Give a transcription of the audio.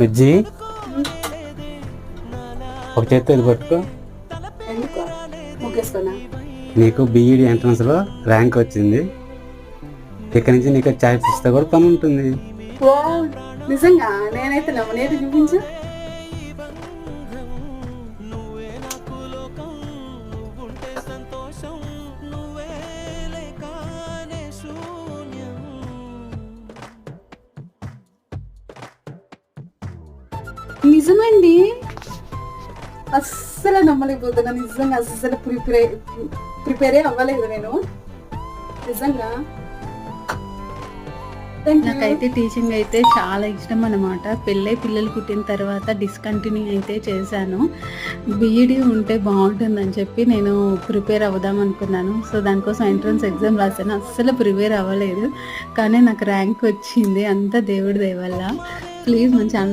బుజ్జి ఒక చేత్తో ఇది పట్టుకో. నీకు బీఈడి ఎంట్రన్స్లో ర్యాంక్ వచ్చింది. ఇక్కడి నుంచి నీకు ఛాయిస్ ఇస్తే కూడా పని ఉంటుంది. నిజంగా? నేనైతే నమ్మనేది చూపించు నిజమండి? అస్సలు నమ్మలేకపోతున్నా. నిజంగా అస్సలు ప్రిపేర్ ప్రిపేరే అవ్వలేదు నేను. నిజంగా. నాకైతే టీచింగ్ అయితే చాలా ఇష్టం అనమాట పెళ్ళై పిల్లలు పుట్టిన తర్వాత డిస్కంటిన్యూ అయితే చేశాను. బీఈడి ఉంటే బాగుంటుందని చెప్పి నేను ప్రిపేర్ అవుదాం అనుకున్నాను. సో దానికోసం ఎంట్రన్స్ ఎగ్జామ్ రాశాను. అస్సలు ప్రిపేర్ అవ్వలేదు. కానీ నాకు ర్యాంక్ వచ్చింది. అంతా దేవుడి దయవల్ల ప్లీజ్ మన ఛానల్